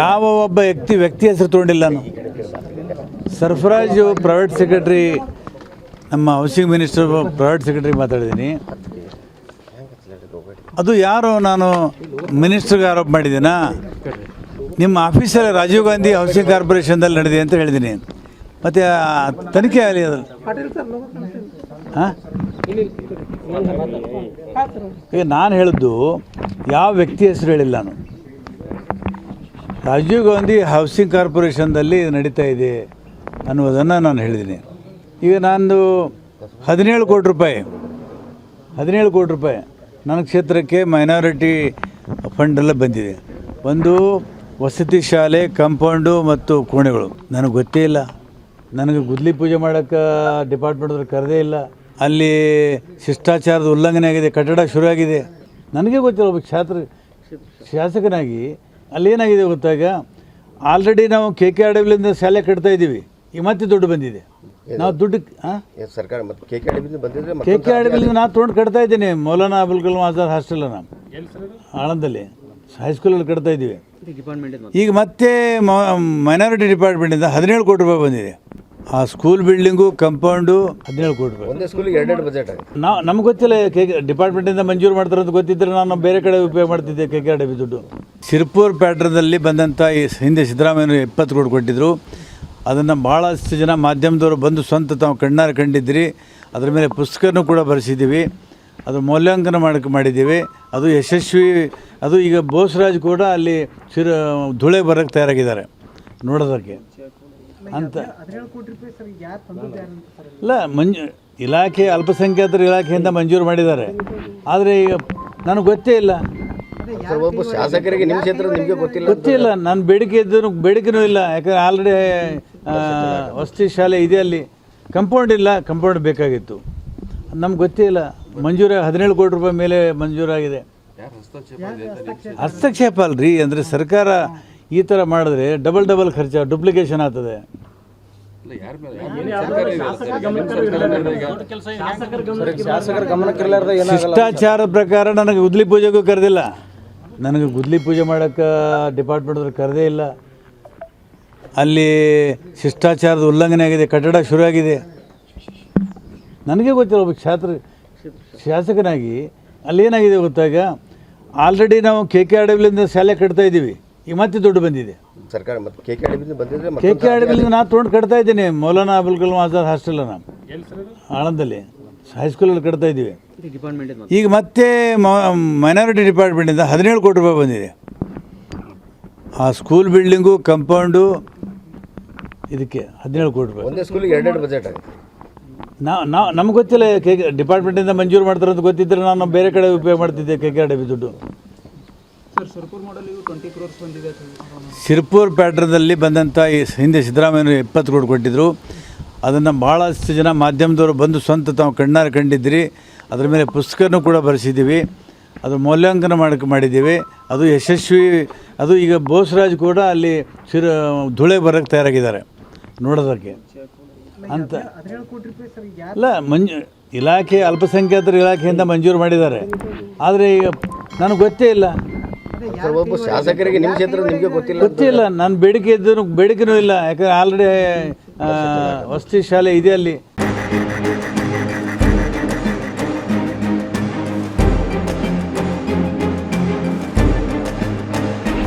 ಯಾವ ಒಬ್ಬ ವ್ಯಕ್ತಿ ವ್ಯಕ್ತಿ ಹೆಸರು ತೊಗೊಂಡಿಲ್ಲ ನಾನು. ಸರ್ಫರಾಜು ಪ್ರೈವೇಟ್ ಸೆಕ್ರೆಟ್ರಿ ನಮ್ಮ ಹೌಸಿಂಗ್ ಮಿನಿಸ್ಟರ್ ಪ್ರೈವೇಟ್ ಸೆಕ್ರೆಟ್ರಿ ಮಾತಾಡಿದ್ದೀನಿ. ಅದು ಯಾರು ನಾನು ಮಿನಿಸ್ಟ್ರಿಗೆ ಆರೋಪ ಮಾಡಿದ್ದೀನಾ? ನಿಮ್ಮ ಆಫೀಸಲ್ಲಿ ರಾಜೀವ್ ಗಾಂಧಿ ಹೌಸಿಂಗ್ ಕಾರ್ಪೊರೇಷನ್ದಲ್ಲಿ ನಡೆದಿದೆ ಅಂತ ಹೇಳಿದ್ದೀನಿ. ಮತ್ತು ತನಿಖೆ ಆಗಲಿ ಅದು. ಹಾಂ? ಈಗ ನಾನು ಹೇಳಿದ್ದು, ಯಾವ ವ್ಯಕ್ತಿ ಹೆಸರು ಹೇಳಿಲ್ಲ ನಾನು. ರಾಜೀವ್ ಗಾಂಧಿ ಹೌಸಿಂಗ್ ಕಾರ್ಪೊರೇಷನ್ದಲ್ಲಿ ನಡೀತಾ ಇದೆ ಅನ್ನೋದನ್ನು ನಾನು ಹೇಳಿದ್ದೀನಿ. ಈಗ ನಾನು ಹದಿನೇಳು ಕೋಟಿ ರೂಪಾಯಿ, ಹದಿನೇಳು ಕೋಟಿ ರೂಪಾಯಿ ನನ್ನ ಕ್ಷೇತ್ರಕ್ಕೆ ಮೈನಾರಿಟಿ ಫಂಡೆಲ್ಲ ಬಂದಿದೆ. ಒಂದು ವಸತಿ ಶಾಲೆ ಕಂಪೌಂಡು ಮತ್ತು ಕೋಣೆಗಳು. ನನಗೆ ಗೊತ್ತೇ ಇಲ್ಲ. ನನಗೆ ಗುದ್ಲಿ ಪೂಜೆ ಮಾಡೋಕ್ಕೆ ಡಿಪಾರ್ಟ್ಮೆಂಟ್ದವ್ರು ಕರೆದೇ ಇಲ್ಲ. ಅಲ್ಲಿ ಶಿಷ್ಟಾಚಾರದ ಉಲ್ಲಂಘನೆ ಆಗಿದೆ, ಕಟ್ಟಡ ಶುರುವಾಗಿದೆ ನನಗೆ ಗೊತ್ತಿಲ್ಲ ಒಬ್ಬ ಛಾತ್ರ ಶಾಸಕನಾಗಿ ಅಲ್ಲಿ ಏನಾಗಿದೆ ಗೊತ್ತಾಗ? ಆಲ್ರೆಡಿ ನಾವು ಕೆ ಕೆ ಆರ್ ಡಬ್ಲ್ಯೂಯಿಂದ ಶಾಲೆ ಕಟ್ತಾ ಇದ್ದೀವಿ. ಈಗ ಮತ್ತೆ ದುಡ್ಡು ಬಂದಿದೆ. ನಾವು ದುಡ್ಡು ಸರ್ಕಾರ ಮತ್ತೆ ಕೆ ಕೆ ಡಬ್ಲ್ಯೂಯಿಂದ ನಾನು ತೊಗೊಂಡು ಕಟ್ತಾ ಇದ್ದೀನಿ. ಮೌಲಾನಾ ಅಬುಲ್ ಕಲಾಂ ಆಜಾದ್ ಹಾಸ್ಟೆಲನ್ನು ಆಳಂದಲ್ಲಿ ಹೈಸ್ಕೂಲಲ್ಲಿ ಕಟ್ತಾ ಇದ್ದೀವಿ. ಈಗ ಮತ್ತೆ ಮೈನಾರಿಟಿ ಡಿಪಾರ್ಟ್ಮೆಂಟಿಂದ ಹದಿನೇಳು ಕೋಟಿ ರೂಪಾಯಿ ಬಂದಿದೆ. ಆ ಸ್ಕೂಲ್ ಬಿಲ್ಡಿಂಗು ಕಂಪೌಂಡು ಹದಿನೇಳು ಕೋಟಿ ರೂಪಾಯಿ. ಒಂದೇ ಸ್ಕೂಲಿಗೆ ಎರಡೆರಡು ಬಜೆಟ್ ನಾವು ನಮ್ಗೆ ಗೊತ್ತಿಲ್ಲ ಕೆ ಡಿಪಾರ್ಟ್ಮೆಂಟಿಂದ ಮಂಜೂರು ಮಾಡ್ತಾರೆ ಅಂತ ಗೊತ್ತಿದ್ರೆ ನಾನು ಬೇರೆ ಕಡೆ ಉಪಯೋಗ ಮಾಡ್ತಿದ್ದೆ ಕೆ ಕೆ ಡಬ್ಬಿ ದುಡ್ಡು. ಸಿರ್ಪುರ್ ಪ್ಯಾಟ್ರದಲ್ಲಿ ಬಂದಂಥ ಈ ಹಿಂದೆ ಸಿದ್ದರಾಮಯ್ಯ ಇಪ್ಪತ್ತು ಕೋಟಿ ಕೊಟ್ಟಿದ್ದರು ಅದನ್ನು ಭಾಳಷ್ಟು ಜನ ಮಾಧ್ಯಮದವರು ಬಂದು ಸ್ವಂತ ತಾವು ಕಣ್ಣಾರೆ ಕಂಡಿದ್ರಿ ಅದ್ರ ಮೇಲೆ ಪುಸ್ತಕನೂ ಕೂಡ ಬರೆಸಿದ್ದೀವಿ. ಅದು ಮೌಲ್ಯಾಂಕನ ಮಾಡಕ್ಕೆ ಮಾಡಿದ್ದೀವಿ. ಅದು ಯಶಸ್ವಿ ಅದು ಈಗ ಬೋಸರಾಜ್ ಕೂಡ ಅಲ್ಲಿ ಸಿರ ಧುಳೆ ಬರೋಕ್ಕೆ ತಯಾರಾಗಿದ್ದಾರೆ. ನೋಡೋದಕ್ಕೆ. ಅಂತ. ಇಲ್ಲ ಮಂಜು ಇಲಾಖೆ ಅಲ್ಪಸಂಖ್ಯಾತರ ಇಲಾಖೆಯಿಂದ ಮಂಜೂರು ಮಾಡಿದ್ದಾರೆ. ಆದರೆ ಈಗ ನನಗೆ ಗೊತ್ತೇ ಇಲ್ಲ. ಒಬ್ಬ ಶಾಸಕರಿಗೆ ನಿಮ್ಮ ಕ್ಷೇತ್ರ ನಿಮಗೆ ಗೊತ್ತಿಲ್ಲ ಗೊತ್ತಿಲ್ಲ ನನ್ನ ಬೇಡಿಕೆ ಇದ್ದರೂ ಬೇಡಿಕೆನೂ ಇಲ್ಲ. ಯಾಕಂದ್ರೆ ಆಲ್ರೆಡಿ ವಸತಿ ಶಾಲೆ ಇದೆ ಅಲ್ಲಿ. ಕಂಪೌಂಡ್ ಇಲ್ಲ. ಕಂಪೌಂಡ್ ಬೇಕಾಗಿತ್ತು. ನಮ್ಗೆ ಗೊತ್ತೇ ಇಲ್ಲ. ಮಂಜೂರ ಹದಿನೇಳು ಕೋಟಿ ರೂಪಾಯಿ ಮೇಲೆ ಮಂಜೂರಾಗಿದೆ. ಹಸ್ತಕ್ಷೇಪ? ಅಲ್ರಿ. ಅಂದರೆ ಸರ್ಕಾರ ಈ ಥರ ಮಾಡಿದ್ರೆ ಡಬಲ್ ಡಬಲ್ ಖರ್ಚು ಡುಪ್ಲಿಕೇಶನ್ ಆಗ್ತದೆ. ಶಿಷ್ಟಾಚಾರ ಪ್ರಕಾರ ನನಗೆ ಗುದ್ಲಿ ಪೂಜೆಗೂ ಕರೆದಿಲ್ಲ. ನನಗೆ ಗುದ್ಲಿ ಪೂಜೆ ಮಾಡೋಕ್ಕೆ ಡಿಪಾರ್ಟ್ಮೆಂಟ್ದವ್ರು ಕರೆದೇ ಇಲ್ಲ. ಅಲ್ಲಿ ಶಿಷ್ಟಾಚಾರದ ಉಲ್ಲಂಘನೆ ಆಗಿದೆ ಕಟ್ಟಡ ಶುರುವಾಗಿದೆ ನನಗೆ ಗೊತ್ತಿಲ್ಲ ಒಬ್ಬ ಛಾತ್ರ ಶಾಸಕನಾಗಿ ಅಲ್ಲಿ ಏನಾಗಿದೆ ಗೊತ್ತಾಗ? ಆಲ್ರೆಡಿ ನಾವು ಕೆ ಕೆ ಆರ್ ಡಬ್ಲ್ಯೂಲಿಂದ ಶಾಲೆ ಕಟ್ತಾ ಇದ್ದೀವಿ. ಈಗ ಮತ್ತೆ ದುಡ್ಡು ಬಂದಿದೆ. ಸರ್ಕಾರ ಮತ್ತೆ ಕೆ ಕೆ ಬಂದಿದ್ರೆ ಕೆ ಕೆ ನಾನು ತೊಗೊಂಡು ಕಟ್ತಾ ಇದ್ದೀನಿ. ಮೌಲಾನಾ ಅಬುಲ್ ಕಲಾಂ ಆಜಾದ್ ಹಾಸ್ಟೆಲನ್ನು ಆಳಂದಲ್ಲಿ ಹೈಸ್ಕೂಲಲ್ಲಿ ಕಟ್ತಾ ಇದ್ದೀವಿ. ಈಗ ಮತ್ತೆ ಮೈನಾರಿಟಿ ಡಿಪಾರ್ಟ್ಮೆಂಟಿಂದ ಹದಿನೇಳು ಕೋಟಿ ರೂಪಾಯಿ ಬಂದಿದೆ. ಆ ಸ್ಕೂಲ್ ಬಿಲ್ಡಿಂಗು ಕಂಪೌಂಡು ಇದಕ್ಕೆ ಹದಿನೇಳು ಕೋಟಿ ರೂಪಾಯಿ. ಒಂದೇ ಸ್ಕೂಲಿಗೆ ಎರಡೆರಡು ಬಜೆಟ್ ಆಗಿದೆ. ನಾವು ನಾವು ನಮ್ಗೆ ಗೊತ್ತಿಲ್ಲ ಕೆ ಡಿಪಾರ್ಟ್ಮೆಂಟಿಂದ ಮಂಜೂರು ಮಾಡ್ತಾರಂತ ಅಂತ ಗೊತ್ತಿದ್ದರೆ ನಾನು ಬೇರೆ ಕಡೆ ಉಪಯೋಗ ಮಾಡ್ತಿದ್ದೆ ಕೆ ಕೆ ಆರ್ ಡಬ್ಲ್ಯೂ ದುಡ್ಡು. ಸಿರ್ಪುರ್ ಪ್ಯಾಟ್ರದಲ್ಲಿ ಬಂದಂಥ ಈ ಹಿಂದೆ ಸಿದ್ದರಾಮಯ್ಯ ಇಪ್ಪತ್ತು ಕೋಟಿ ಕೊಟ್ಟಿದ್ದರು ಅದನ್ನು ಭಾಳಷ್ಟು ಜನ ಮಾಧ್ಯಮದವರು ಬಂದು ಸ್ವಂತ ತಾವು ಕಣ್ಣಾರೆ ಕಂಡಿದ್ರಿ ಅದರ ಮೇಲೆ ಪುಸ್ತಕನೂ ಕೂಡ ಬರೆಸಿದ್ದೀವಿ. ಅದು ಮೌಲ್ಯಾಂಕನ ಮಾಡಕ್ಕೆ ಮಾಡಿದ್ದೀವಿ. ಅದು ಯಶಸ್ವಿ, ಅದು ಈಗ ಬೋಸ್ರಾಜ್ ಕೂಡ ಅಲ್ಲಿ ಸಿರ, ಧುಳೆ ಬರೋಕ್ಕೆ ತಯಾರಾಗಿದ್ದಾರೆ. ನೋಡೋದಕ್ಕೆ. ಅಂತ. ಇಲ್ಲ, ಮಂಜು, ಇಲಾಖೆ, ಅಲ್ಪಸಂಖ್ಯಾತರ ಇಲಾಖೆಯಿಂದ ಮಂಜೂರು ಮಾಡಿದ್ದಾರೆ. ಆದರೆ ಈಗ ನನಗೆ ಗೊತ್ತೇ ಇಲ್ಲ. ಸರ್ ಒಬ್ಬ ಶಾಸಕರಿಗೆ ನಿಮ್ಮ ಕ್ಷೇತ್ರ ನಿಮಗೆ ಗೊತ್ತಿಲ್ಲ ಗೊತ್ತಿಲ್ಲ ನನ್ನ ಬೇಡಿಕೆ ಇದ್ದು ಬೇಡಿಕೆನೂ ಇಲ್ಲ. ಯಾಕಂದ್ರೆ ಆಲ್ರೆಡಿ ವಸತಿ ಶಾಲೆ ಇದೆ ಅಲ್ಲಿ